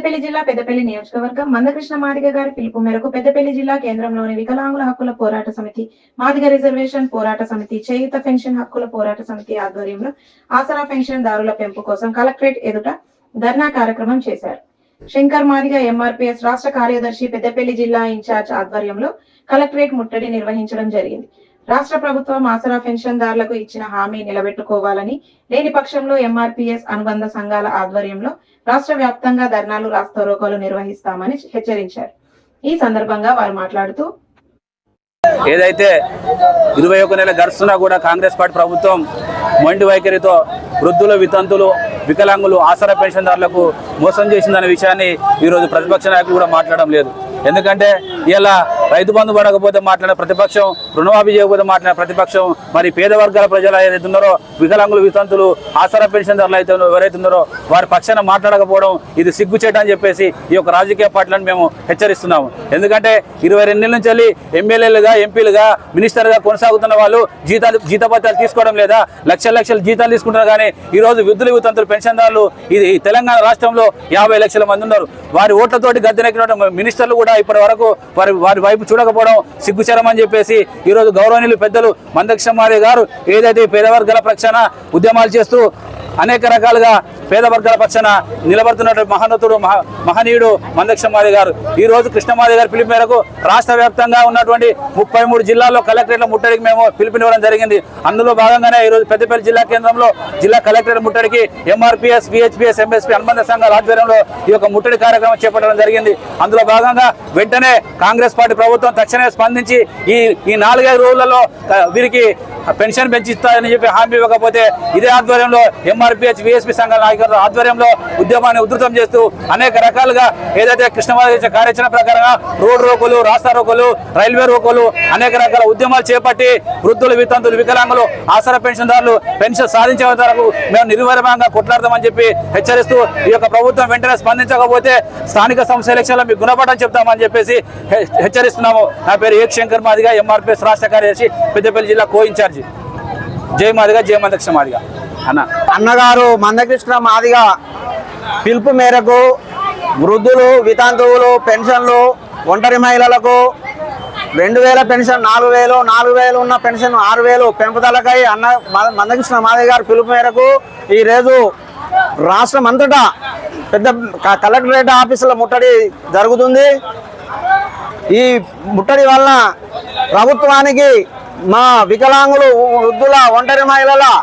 జిల్లా పెద్దపల్లి నియోజకవర్గం మందకృష్ణ మాదిగ గారి పిలుపు మేరకు పెద్దపల్లి జిల్లా కేంద్రంలోని వికలాంగుల హక్కుల పోరాట సమితి మాదిగ రిజర్వేషన్ పోరాట సమితి చేయుత పెన్షన్ హక్కుల పోరాట సమితి ఆధ్వర్యంలో ఆసరా పెన్షన్ దారుల పెంపు కోసం కలెక్టరేట్ ఎదుట ధర్నా కార్యక్రమం చేశారు. శంకర్ మాదిగ ఎంఆర్పిఎస్ రాష్ట్ర కార్యదర్శి పెద్దపల్లి జిల్లా ఇన్ఛార్జ్ ఆధ్వర్యంలో కలెక్టరేట్ ముట్టడి నిర్వహించడం జరిగింది. రాష్ట్ర ప్రభుత్వం ఆసరా పెన్షన్దారులకు ఇచ్చిన హామీ నిలబెట్టుకోవాలని లేని పక్షంలో ఎంఆర్పిఎస్ అనుబంధ సంఘాల ఆధ్వర్యంలో రాష్ట్ర వ్యాప్తంగా ధర్నాలు రాస్తారోకోలు నిర్వహిస్తామని హెచ్చరించారు. ఈ సందర్భంగా వారు మాట్లాడుతూ ఏదైతే ఇరవై ఒక నెల గడుస్తున్నా కూడా కాంగ్రెస్ పార్టీ ప్రభుత్వం మొండి వైఖరితో వృద్ధులు వితంతులు వికలాంగులు ఆసరా పెన్షన్దారులకు మోసం చేసిందనే విషయాన్ని ఈరోజు ప్రతిపక్ష నాయకులు కూడా మాట్లాడడం లేదు. ఎందుకంటే ఇలా రైతు బంధు పడకపోతే మాట్లాడే ప్రతిపక్షం రుణమాఫీ చేయకపోతే మాట్లాడే ప్రతిపక్షం మరి పేద వర్గాల ప్రజలు ఏదైతే ఉన్నారో వికలాంగులు వితంతులు ఆసరా పెన్షన్దారులు అయితే ఎవరైతే ఉన్నారో వారి పక్షాన మాట్లాడకపోవడం ఇది సిగ్గుచేట అని చెప్పేసి ఈ యొక్క రాజకీయ పార్టీలను మేము హెచ్చరిస్తున్నాము. ఎందుకంటే ఇరవై రెండు నెలల నుంచి వెళ్ళి ఎమ్మెల్యేలుగా ఎంపీలుగా మినిస్టర్గా కొనసాగుతున్న వాళ్ళు జీతాలు జీతభత్యాలు తీసుకోవడం లేదా లక్షల లక్షల జీతాలు తీసుకుంటున్నారు. కానీ ఈ రోజు విద్యుత్ వితంతులు పెన్షన్దారులు ఇది తెలంగాణ రాష్ట్రంలో యాభై లక్షల మంది ఉన్నారు. వారి ఓట్లతోటి గద్దెనెక్కిన మినిస్టర్లు కూడా ఇప్పటి వరకు వారి వారి వైపు చూడకపోవడం సిగ్గుచరం అని చెప్పేసి ఈ రోజు గౌరవనీయులు పెద్దలు మందక్షమారి గారు ఏదైతే పేదవర్గాల పేద వర్గాల పక్షాన ఉద్యమాలు చేస్తూ అనేక రకాలుగా పేద వర్గాల పక్షాన నిలబడుతున్నటువంటి మహోన్నతుడు మహ మహనీయుడు మందక్షమారి గారు. ఈ రోజు కృష్ణమారి గారి పిలుపు మేరకు రాష్ట్ర వ్యాప్తంగా ఉన్నటువంటి ముప్పై మూడు జిల్లాల్లో కలెక్టరేట్ల ముట్టడికి మేము పిలుపునివ్వడం జరిగింది. అందులో భాగంగానే ఈ రోజు పెద్దపల్లి జిల్లా కేంద్రంలో జిల్లా కలెక్టరేట్ ముట్టడికి ఎంఆర్పిఎస్ విహెచ్పిఎస్ ఎంఎస్పీ అనుబంధ సంఘాల ఆధ్వర్యంలో ఈ యొక్క ముట్టడి కార్యక్రమం చేపట్టడం జరిగింది. అందులో భాగంగా వెంటనే కాంగ్రెస్ పార్టీ ప్రభుత్వం తక్షణమే స్పందించి ఈ ఈ నాలుగైదు రోజులలో వీరికి పెన్షన్ పెంచిస్తారని చెప్పి హామీ ఇవ్వకపోతే ఇదే ఆధ్వర్యంలో ఎంఆర్పిహెచ్ విఎస్పీ సంఘాల నాయకుల ఆధ్వర్యంలో ఉద్యమాన్ని ఉధృతం చేస్తూ అనేక రకాలుగా ఏదైతే కృష్ణమాదేవి కార్యాచరణ ప్రకారంగా రోడ్డు రోకులు రాస్తా రోకులు రైల్వే రోకులు అనేక రకాల ఉద్యమాలు చేపట్టి వృద్ధులు వితంతులు వికలాంగులు ఆసరా పెన్షన్దారులు పెన్షన్ సాధించే వరకు మేము నిర్వహణంగా కొట్లాడదామని చెప్పి హెచ్చరిస్తూ ఈ యొక్క ప్రభుత్వం వెంటనే స్పందించకపోతే స్థానిక సంస్థ ఎలక్షన్లో మీకు గుణపడని చెప్తామని చెప్పేసి హెచ్చరిస్తున్నాము. నా పేరు ఏక్ శంకర్ మాదిగా ఎంఆర్పిఎస్ రాష్ట్ర కార్యదర్శి పెద్దపల్లి జిల్లా కో ఇన్ఛార్జి. జై మాదిగా జై మందక్ష మాదిగా. అన్న. అన్నగారు మందకృష్ణ మాదిగా పిలుపు మేరకు వృద్ధులు వితాంతువులు పెన్షన్లు ఒంటరి మహిళలకు రెండు వేల పెన్షన్ నాలుగు వేలు నాలుగు వేలు ఉన్న పెన్షన్ ఆరు వేలు పెంపుదలకై అన్న మందకృష్ణ మాదిగ గారు పిలుపు మేరకు ఈరోజు రాష్ట్రం అంతటా పెద్ద కలెక్టరేట్ ఆఫీసుల ముట్టడి జరుగుతుంది. ఈ ముట్టడి వల్ల ప్రభుత్వానికి మా వికలాంగులు వృద్ధుల ఒంటరి మహిళల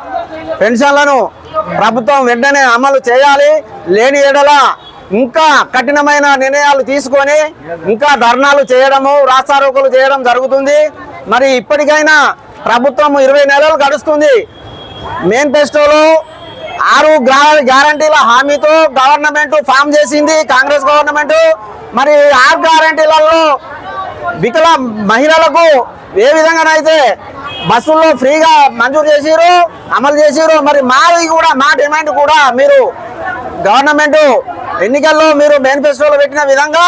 పెన్షన్లను ప్రభుత్వం వెంటనే అమలు చేయాలి. లేని ఎడల ఇంకా కఠినమైన నిర్ణయాలు తీసుకొని ఇంకా ధర్నాలు చేయడము రాస్తారోకలు చేయడం జరుగుతుంది. మరి ఇప్పటికైనా ప్రభుత్వం ఇరవై నెలలు గడుస్తుంది. మేనిఫెస్టోలో ఆరు గ్రా- గ్యారంటీల హామీతో గవర్నమెంట్ ఫామ్ చేసింది కాంగ్రెస్ గవర్నమెంట్. మరి ఆరు గ్యారంటీలలో వికల మహిళలకు ఏ విధంగానైతే బస్సుల్లో ఫ్రీగా మంజూరు చేసిరు అమలు చేసిరు మరి మాది కూడా మా డిమాండ్ కూడా మీరు గవర్నమెంట్ ఎన్నికల్లో మీరు మేనిఫెస్టోలో పెట్టిన విధంగా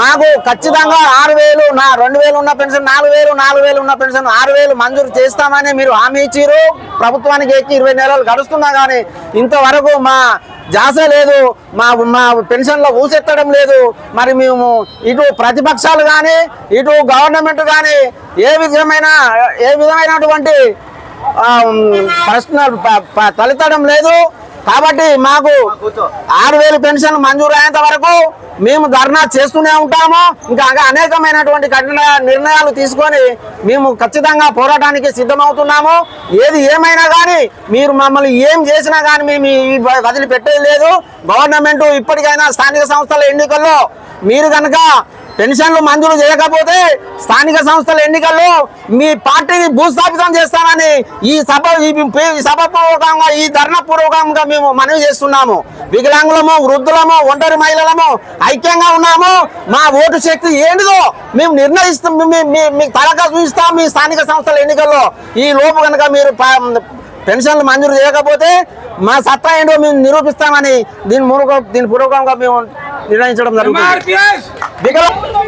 మాకు ఖచ్చితంగా ఆరు వేలు నా రెండు వేలు ఉన్న పెన్షన్ నాలుగు వేలు నాలుగు వేలు ఉన్న పెన్షన్ ఆరు వేలు మంజూరు చేస్తామని మీరు హామీ ఇచ్చిరు ప్రభుత్వానికి ఎక్కి ఇరవై నెలలు గడుస్తున్నా కానీ ఇంతవరకు మా జాస లేదు మా మా పెన్షన్లో ఊసెత్తడం లేదు. మరి మేము ఇటు ప్రతిపక్షాలు కానీ ఇటు గవర్నమెంట్ కానీ ఏ విధమైన ఏ విధమైనటువంటి ప్రశ్న తలెత్తడం లేదు. కాబట్టి మాకు ఆరు వేలు పెన్షన్ మంజూరు అయ్యేంత వరకు మేము ధర్నా చేస్తూనే ఉంటాము. ఇంకా అనేకమైనటువంటి కఠిన నిర్ణయాలు తీసుకొని మేము ఖచ్చితంగా పోరాటానికి సిద్ధమవుతున్నాము. ఏది ఏమైనా కానీ మీరు మమ్మల్ని ఏం చేసినా కానీ మేము ఈ వదిలిపెట్టేది లేదు. గవర్నమెంట్ ఇప్పటికైనా స్థానిక సంస్థల ఎన్నికల్లో మీరు కనుక పెన్షన్లు మంజూరు చేయకపోతే స్థానిక సంస్థల ఎన్నికల్లో మీ పార్టీని భూస్థాపితం చేస్తానని ఈ సభ ఈ ఈ ఈ ధర్నా మేము మనవి చేస్తున్నాము. వికలాంగులము వృద్ధులము ఒంటరి మహిళలము ఐక్యంగా ఉన్నాము. మా ఓటు శక్తి ఏంటిదో మేము నిర్ణయిస్తాం మీ- మీకు తలక చూపిస్తాం మీ స్థానిక సంస్థల ఎన్నికల్లో. ఈ లోపు కనుక మీరు పెన్షన్లు మంజూరు చేయకపోతే మా సత్తా ఏంటో మేము నిరూపిస్తామని దీని మూలక దీని పూర్వకంగా మేము నిర్ణయించడం జరుగుతుంది. వికలా-